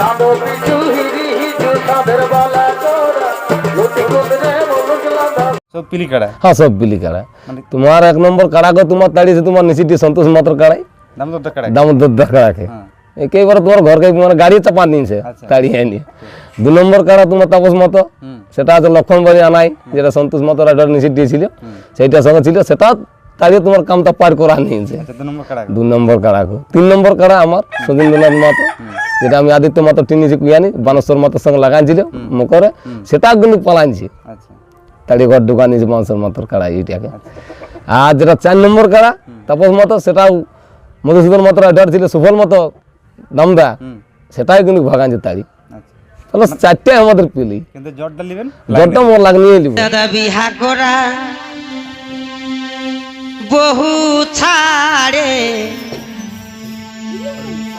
দাদো পিছু হিরি হিজু তাদের বালা তোরা। লুটি কুদরে সব পিলি কাড়া হ্যাঁ সব কাড়া মানে তোমার এক নম্বর কাড়া গো তোমার তাড়িয়েছে তোমার নিচিটি সন্তোষ মাত্র কাড়াই দাম কাড়া দামোদর কাড়াকে। হ্যাঁ। একেবারে তোমার ঘরকে মানে গাড়ি চাপা নিয়েছে আচ্ছা। তাড়িয়ে নিয়ে দু নম্বর কাড়া তোমার তাপস মতো। সেটা আছে লক্ষণবাড়ি আনাই যেটা সন্তোষ মতো রাইডার নিচে দিয়েছিল সেইটার সঙ্গে ছিল সেটা তাড়িয়ে তোমার কামটা পার করা নিয়েছে। আচ্ছা দু নম্বর কাড়া দু নম্বর কাড়াকো তিন নম্বর কাড়া আমার সুধীন্দ্রনাথ মাতো। যেটা আমি আদিত্য মাতো টিনিছি কুয়ানি বানেশ্বর মাতোর সঙ্গে লাগাইছিল মুখরে সেটা কিন্তু পালাইছি আচ্ছা। তাড়ি ঘর দোকান নিয়েছি বানেশ্বর মাতোর কাড়া এইটাকে। আর যেটা চার নম্বর কাড়া তাপস মতো সেটাও মধুসূদন মাতো রাইডার ছিল সুফল মতো দামদা সেটাই কিন্তু ভাগাইছে তাড়ি আচ্ছা। তাহলে চারটে আমাদের পিলি। কিন্তু জটটা নেবেন? মোর লাগনিয়ে নিব। দাদা বিহা করা বহু ছাড়ে।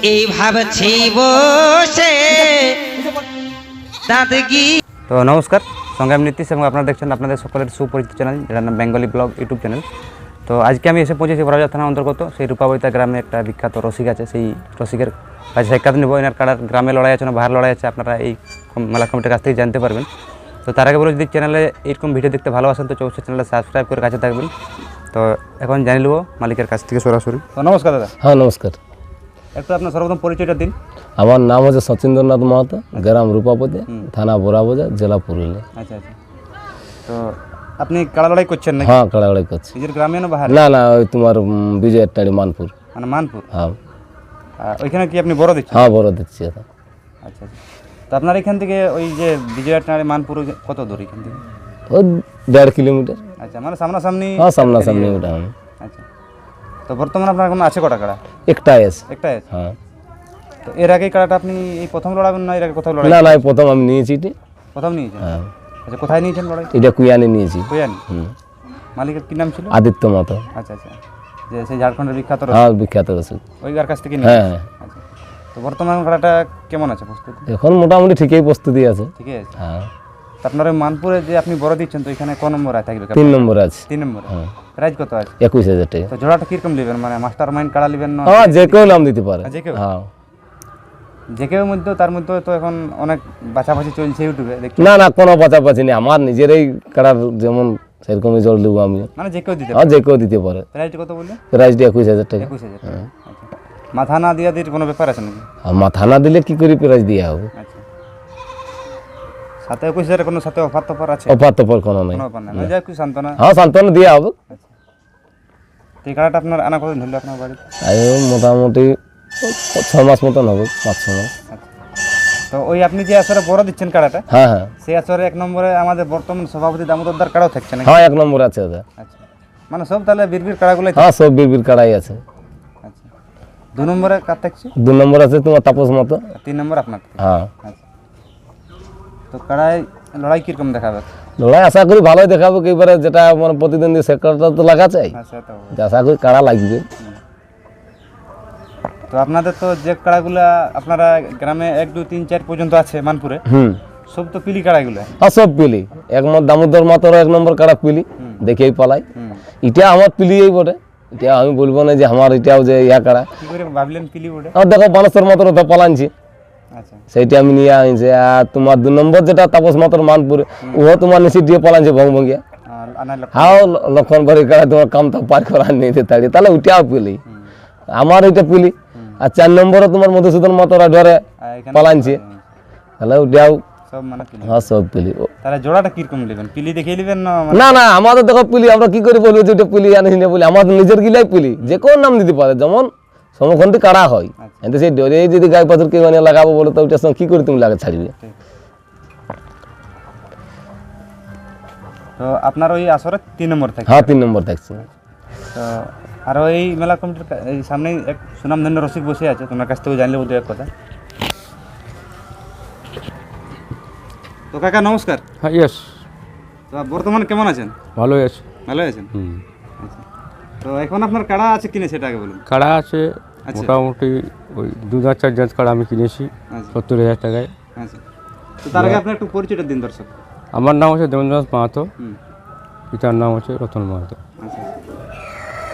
এই ভাবছি বসে দাঁত গি তো নমস্কার সঙ্গে আমি নীতিশ এবং আপনারা দেখছেন আপনাদের সকলের সুপরিচিত চ্যানেল যেটার নাম বেঙ্গলি ব্লগ ইউটিউব চ্যানেল। তো আজকে আমি এসে পৌঁছেছি বড়াজা থানা অন্তর্গত সেই রূপাবৈতা গ্রামে একটা বিখ্যাত রসিক আছে সেই রসিকের কাছে সাক্ষাৎ নেব। এনার কাড়ার গ্রামে লড়াই আছে না বাহার লড়াই আছে আপনারা এই কম- মেলা কমিটির কাছ থেকে জানতে পারবেন। তো তার আগে বলে যদি চ্যানেলে এরকম ভিডিও দেখতে ভালোবাসেন তো চৌষট্টি চ্যানেলে সাবস্ক্রাইব করে কাছে থাকবেন। তো এখন জানি নেব মালিকের কাছ থেকে সরাসরি। তো নমস্কার দাদা। হ্যাঁ নমস্কার। একটু আপনার সর্বপ্রথম পরিচয়টা দিন। আমার নাম হচ্ছে সচিন্দ্রনাথ মাহাতো গ্রাম রূপাপতি থানা বোরাবাজার জেলা পুরুলিয়া। আচ্ছা আচ্ছা। তো আপনি কাড়া লড়াই করছেন নাকি? হ্যাঁ কাড়াকাড়ি করছি। নিজের গ্রামে না বাহার? না না ওই তোমার বিজয়ের টাড়ি মানপুর। মানে মানপুর? হ্যাঁ। ওইখানে কি আপনি বড় দিচ্ছেন হ্যাঁ বড় দিচ্ছি আচ্ছা আচ্ছা। তো আপনার এখান থেকে ওই যে বিজয়াটারে মানপুর যে কত দূর এখান থেকে? ওই দেড় কিলোমিটার। আচ্ছা মানে সামনাসামনি হ্যাঁ সামনাসামনি ওটা আচ্ছা। তো বর্তমানে আপনার এখন আছে কটা কাড়া? একটাই আছে। একটাই আছে? হ্যাঁ। তো এর আগে কাড়াটা আপনি এই প্রথম লড়াবেন না এর আগে কোথাও লড়াই না না এই প্রথম আমি নিয়েছি এটা। প্রথম নিয়েছেন? হ্যাঁ। আচ্ছা কোথায় নিয়েছেন লড়াই? এটা কুয়ানি নিয়েছি। বুঝলেন হুম। মালিকের কি নাম ছিল? আদিত্য মাতো। আচ্ছা আচ্ছা। যে সেই ঝাড়খণ্ডের বিখ্যাত হ্যাঁ বিখ্যাত রসিক। ওই কার কাছ থেকে হ্যাঁ। আচ্ছা। তো বর্তমান কাড়াটা কেমন আছে প্রস্তুতি? এখন মোটামুটি ঠিকই প্রস্তুতি আছে। ঠিক আছে? হ্যাঁ। আপনার মানপুরে যে আপনি বড় দিচ্ছেন তো এখানে ক নম্বর থাকবে তিন নম্বর আছে। তিন নম্বর? হ্যাঁ। প্রাইস কত আছে? একুশ হাজার টাকা। তো জোড়াটা কীরকম নেবেন? মানে মাস্টার মাইন্ড কাড়া নেবেন না? হ্যাঁ যে কেউ নাম দিতে পারে। যে কেউ? হ্যাঁ। যে কেউ মধ্যে তার মধ্যে তো এখন অনেক বাছাবাছি চলছে ইউটিউবে না না কোনো পাচাপাচি নেই। আমার নিজেরই কাড়ার যেমন সেরকমই জল দেবো আমি। মানে যে কেউ দিতে হ্যাঁ যে কেউ দিতে পারে। প্রাইসটা কত বললে প্রাইসটা একুশ হাজার টাকা। একুশ হাজার টাকা। আচ্ছা। মাথা না দিয়া দিয়ে কোনো ব্যাপার আছে নাকি? মাথা না দিলে কি করে প্রাইস দেওয়া হবে? আচ্ছা। সাথে একুশ হাজার কোনো সাথে অফার টফার আছে? অফার তফার কোনো নেই। কোনো না না যাই একটু সান্ত্বনা হ্যাঁ সান্ত্বনা দেওয়া হবে। এই কাড়াটা আপনার আনা কতদিন ধরলে আপনার বাড়িতে? আর মোটামুটি ছ মাস মতন হবে পাঁচ ছ মাস। আচ্ছা। তো ওই আপনি যে আসরে বড় দিচ্ছেন কাড়াটা হ্যাঁ হ্যাঁ। সেই আসরে এক নম্বরে আমাদের বর্তমান সভাপতি দামোদরদার কাড়াও থাকছে নাকি? হ্যাঁ এক নম্বর আছে ওটা আচ্ছা। মানে সব তাহলে বীরবীর কাড়াগুলো হ্যাঁ সব বিড়বির কাড়াই আছে। আচ্ছা। দু নম্বরে কার থাকছে? দু নম্বর আছে তোমার তাপস মতো। তিন নম্বর আপনার হ্যাঁ। আচ্ছা। তো কাড়াই লড়াই কীরকম দেখাবে? লড়াই আশা করি ভালোই দেখাবো এবারে যেটা মানে সেক্টরটা তো লাগা চাই। হ্যাঁ আশা করি কাড়া লাগবে। তো আপনাদের তো যে কাড়াগুলা আপনারা গ্রামে এক দুই তিন চার পর্যন্ত আছে মানপুরে হুম। সব তো পিলি কাড়াগুলো হ্যাঁ সব পিলি। এক মত দামোদর মাতর এক নম্বর কাড়া পিলি দেখেই পালাই। এটা আমার পিলিই বটে। এটা আমি বলব না যে আমার এটাও যে ইয়া কাড়া কি করে ভাবলেন পিলি আর দেখো বানেশ্বর মাতর তো পালানছি। সেইটা আমি নিয়ে আনছি আর তোমার দু নম্বর যেটা তাপস মাতর মানপুর ও তোমার নিচে দিয়ে পালানছে ভঙ্গিয়া আর আনার লোক হাও লক্ষণ বাড়ি কাড়া তোমার কামটা পার করার নিতে তাড়ি। তাহলে ওইটাও পিলি। আমার ওইটা পিলি। আর চার নম্বরে তোমার মধুসূদন মাতরা ধরে আর তাহলে ওইটাও মানে পিলি। হ্যাঁ পিলি। পিলি না মানে না না আমাদের দেখো পিলি আমরা কি করে বলব যে পিলি আনিস না বলি? আমাদের নিজের গিলাই পিলি। যে কোন নাম দিতে পারে যেমন সমখণ্ডে কাড়া হয়। কিন্তু সেই ডরে যদি গায়ে পাথর কেউ মানে লাগাবো বলে তো ওইটার সঙ্গে কি করে তুমি লাগা ছাড়বে? তো আপনার ওই আসরে তিন নম্বর থাকে হ্যাঁ তিন নম্বর থাকছে। তো আর এই মেলা কমিটির এই সামনেই এক সুনামধন্য রসিক বসে আছে তোমার কাছ থেকে জানলে বলতে এক কথা। তো কাকা নমস্কার। হ্যাঁ ইয়েস তো বর্তমানে কেমন আছেন? ভালোই আছে। ভালো আছেন? হুম। আচ্ছা। তো এখন আপনার কাড়া আছে কিনে সেটা আগে বলুন। কাড়া আছে আচ্ছা। মোটামুটি ওই দু হাজার চার জাত কাড়া আমি কিনেছি আচ্ছা। সত্তর হাজার টাকায়। আচ্ছা। তো তার আগে আপনার একটু পরিচয়টা দিন দর্শক। আমার নাম হচ্ছে দেবেন্দ্রনাথ মাহাতো। পিতার নাম হচ্ছে রতন মাহাতো। আচ্ছা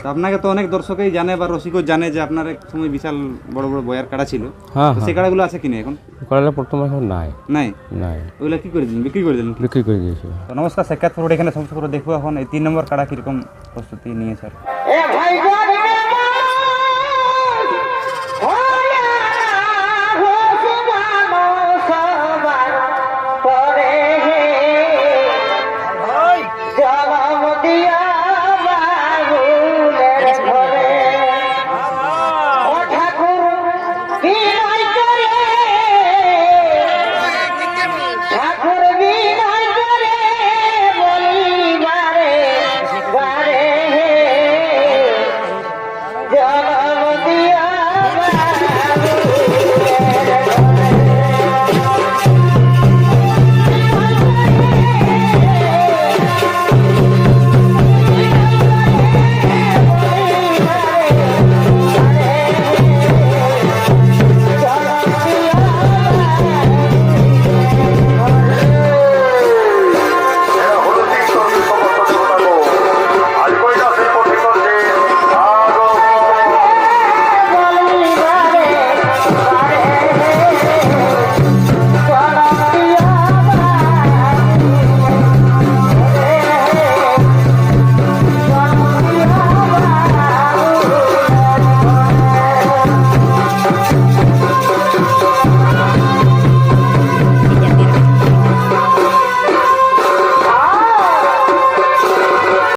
তো আপনাকে তো অনেক দর্শকই জানে বা রসিকও জানে যে আপনার এক সময় বিশাল বড় বড় বয়ার কাড়া ছিল। হ্যাঁ তো হ্যাঁ। সেই কাড়াগুলো আছে কিনে এখন? করালে প্রথমে এখন নাই। নাই? নাই। ওগুলো কি করে দিলেন? বিক্রি করে দিলেন? বিক্রি করে দিয়েছি। তো নমস্কার সাক্ষাৎ পুরো এখানে সমস্ত করে দেখব এখন। এই তিন নম্বর কাড়া কীরকম প্রস্তুতি নিয়ে স্যার এ